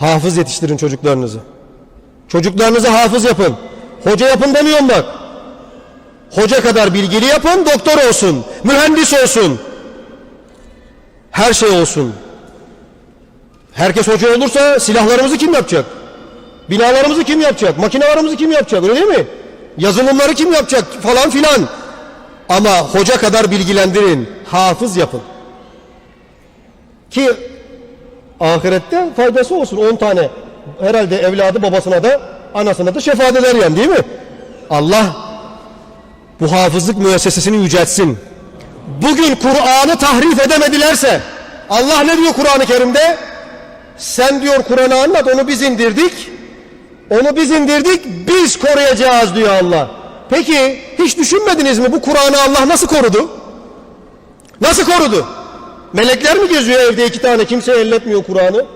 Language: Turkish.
Hafız yetiştirin çocuklarınızı. Çocuklarınızı hafız yapın. Hoca yapın demiyorum bak. Hoca kadar bilgili yapın, doktor olsun, mühendis olsun. Her şey olsun. Herkes hoca olursa silahlarımızı kim yapacak? Binalarımızı kim yapacak? Makinelerimizi kim yapacak? Öyle değil mi? Yazılımları kim yapacak? Falan filan. Ama hoca kadar bilgilendirin. Hafız yapın. Ki ahirette faydası olsun. 10 tane herhalde evladı babasına da anasına da şefaat eder yani değil mi? Allah bu hafızlık müessesesini yüceltsin. Bugün Kur'an'ı tahrif edemedilerse Allah ne diyor Kur'an-ı Kerim'de? Sen diyor Kur'an'ı anlat onu biz indirdik. Onu biz indirdik biz koruyacağız diyor Allah. Peki hiç düşünmediniz mi bu Kur'an'ı Allah nasıl korudu? Nasıl korudu? Melekler mi geziyor evde iki tane kimse elletmiyor Kur'an'ı?